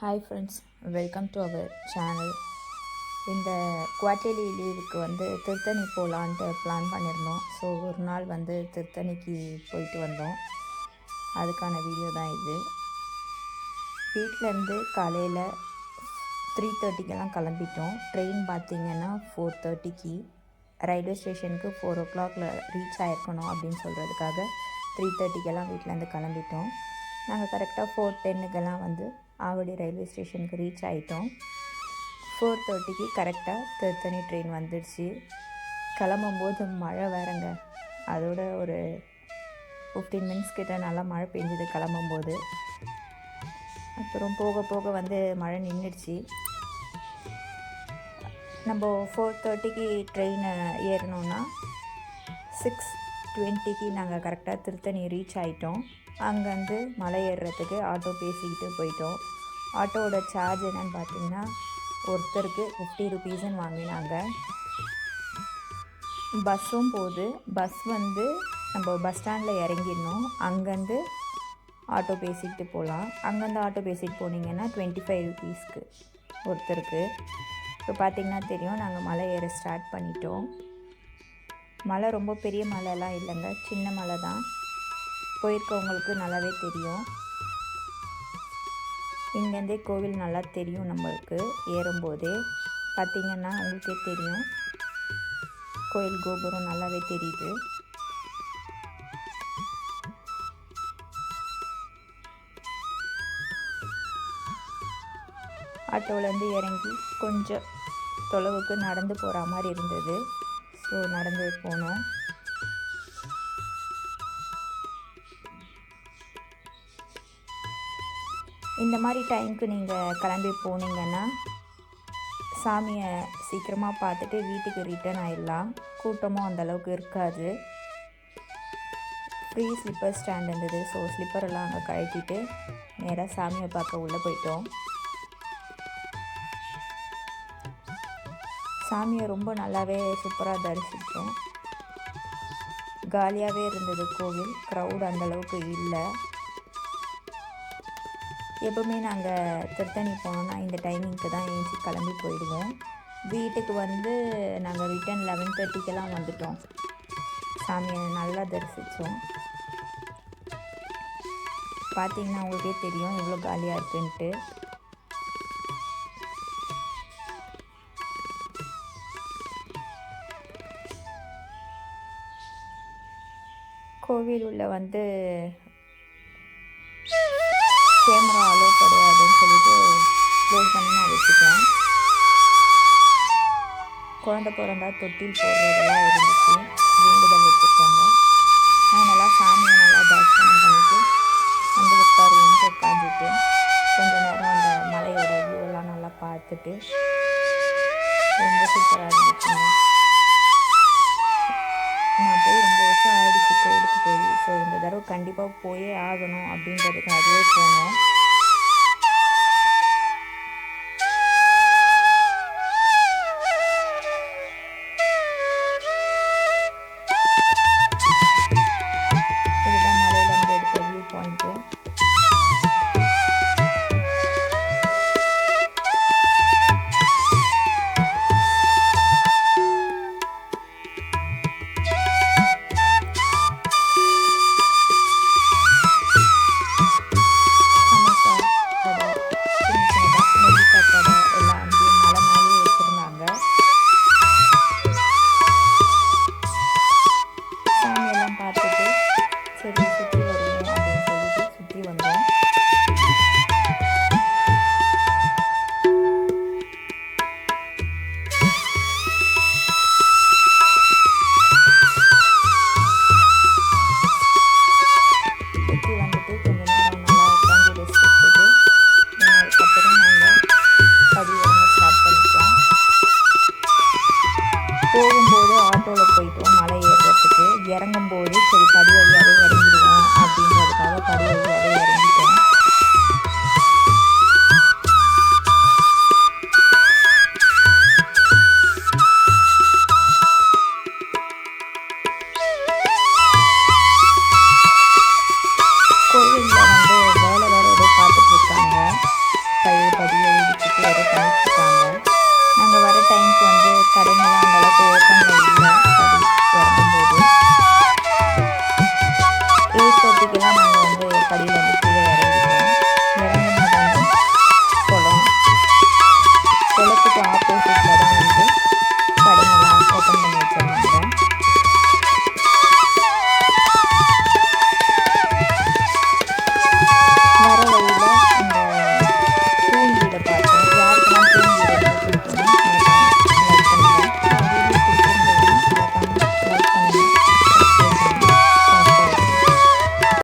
Hi friends welcome to our channel இந்த quarterly லீவுக்கு வந்து திருத்தணி போகலான்ட்டு பிளான் பண்ணியிருந்தோம் ஸோ ஒரு நாள் வந்து திருத்தணிக்கு போயிட்டு வந்தோம். அதுக்கான வீடியோ தான் இது. வீட்டிலேருந்து காலையில் த்ரீ தேர்ட்டிக்கெல்லாம் கிளம்பிட்டோம். ட்ரெயின் பார்த்திங்கன்னா ஃபோர் தேர்ட்டிக்கு ரயில்வே ஸ்டேஷனுக்கு ஃபோர் ஓ கிளாக்ல ரீச் ஆகிருக்கணும் அப்படின்னு சொல்கிறதுக்காக த்ரீ தேர்ட்டிக்கெல்லாம் வீட்டிலேருந்து கிளம்பிட்டோம். நாங்கள் கரெக்டாக ஃபோர் டென்னுக்கெல்லாம் வந்து ஆவடி ரயில்வே ஸ்டேஷனுக்கு ரீச் ஆகிட்டோம் ஃபோர் தேர்ட்டிக்கு கரெக்டாக திருத்தணி ட்ரெயின் வந்துடுச்சு. கிளம்பும்போது மழை வேறங்க. அதோட ஒரு ஃபிஃப்டீன் மினிட்ஸ் கிட்ட நல்லா மழை பெஞ்சுது கிளம்பும்போது. அப்புறம் போக போக வந்து மழை நின்றுடுச்சு நம்ம ஃபோர் தேர்ட்டிக்கு ட்ரெயினை ஏறினோன்னா சிக்ஸ் டுவெண்ட்டிக்கு நாங்கள் கரெக்டாக திருத்தணி ரீச் ஆகிட்டோம் அங்கேருந்து மலை ஏறுறதுக்கு ஆட்டோ பேசிக்கிட்டு போயிட்டோம். ஆட்டோவோட சார்ஜ் என்னன்னு பார்த்தீங்கன்னா ஒருத்தருக்கு ஃபிஃப்டி ருபீஸ்ன்னு வாங்கினாங்க. பஸ்ஸும் போகுது. பஸ் வந்து நம்ம பஸ் ஸ்டாண்டில் இறங்கிடணும். அங்கேருந்து ஆட்டோ பேசிக்கிட்டு போகலாம். அங்கேருந்து ஆட்டோ பேசிட்டு போனீங்கன்னா டுவெண்ட்டி ஃபைவ் ருபீஸ்க்கு ஒருத்தருக்கு. இப்போ பார்த்தீங்கன்னா தெரியும் நாங்கள் மலை ஏற ஸ்டார்ட் பண்ணிட்டோம். மலை ரொம்ப பெரிய மலைலாம் இல்லைங்க. சின்ன மலை தான் போயிருக்கவங்களுக்கு நல்லாவே தெரியும். இங்கேருந்தே கோவில் நல்லா தெரியும் நம்மளுக்கு ஏறும்போதே. பார்த்திங்கன்னா உங்களுக்கே தெரியும். கோயில் கோபுரம் நல்லாவே தெரியுது. ஆட்டோவிலேருந்து இறங்கி கொஞ்சம் தொலைவுக்கு நடந்து போகிற மாதிரி இருந்தது. ஸோ நடந்து போனோம். இந்த மாதிரி டைமுக்கு நீங்கள் கிளம்பி போனீங்கன்னா சாமியை சீக்கிரமாக பார்த்துட்டு வீட்டுக்கு ரிட்டர்ன் ஆயிடலாம். கூட்டமும் அந்தளவுக்கு இருக்காது. ஃப்ரீ ஸ்லிப்பர் ஸ்டாண்ட் இருந்தது. ஸோ ஸ்லிப்பரெல்லாம் அங்கே கழட்டிட்டு நேராக சாமியை பார்க்க உள்ளே போயிட்டோம். சாமியை ரொம்ப நல்லாவே சூப்பராக தரிசித்தோம். காலியாகவே இருந்தது கோவில். க்ரௌட் அந்தளவுக்கு இல்லை. எப்போவுமே நாங்கள் திருத்தணி போனோம்னா இந்த டைமிங்க்கு தான் ஏஞ்சி கிளம்பி போயிடுவோம். வீட்டுக்கு வந்து நாங்கள் ரிட்டன் லெவன் தேர்ட்டிக்கெல்லாம் வந்துட்டோம். சாமியை நல்லா தரிசித்தோம் பார்த்தீங்கன்னா உங்களுக்கே தெரியும் எவ்வளோ காலியாக இருக்குன்ட்டு. கோவில் உள்ள வந்து கேமரா அலோ கிடையாதுன்னு சொல்லிட்டு க்ளோஸ் பண்ணி நான் வச்சுட்டேன். குழந்த பிறந்தா தொட்டில் போடுறதெல்லாம் இருந்துச்சு. வேண்டுதல் வச்சுருக்காங்க. அதனால் சாமியை நல்லா தரிசனம் பண்ணிவிட்டு வந்து உட்காருவோன்ட்டு உட்காந்துட்டு கொஞ்சம் நேரம் அந்த மலையோட வியூவெல்லாம் நல்லா பார்த்துட்டு ரொம்ப சூப்பராக இருந்துச்சுங்க. வருஷம் ஆயிடுச்சு கோயிலுக்கு போய். ஸோ இந்த தடவை கண்டிப்பாக போயே ஆகணும் அப்படின்றதுக்காகவே போனோம்.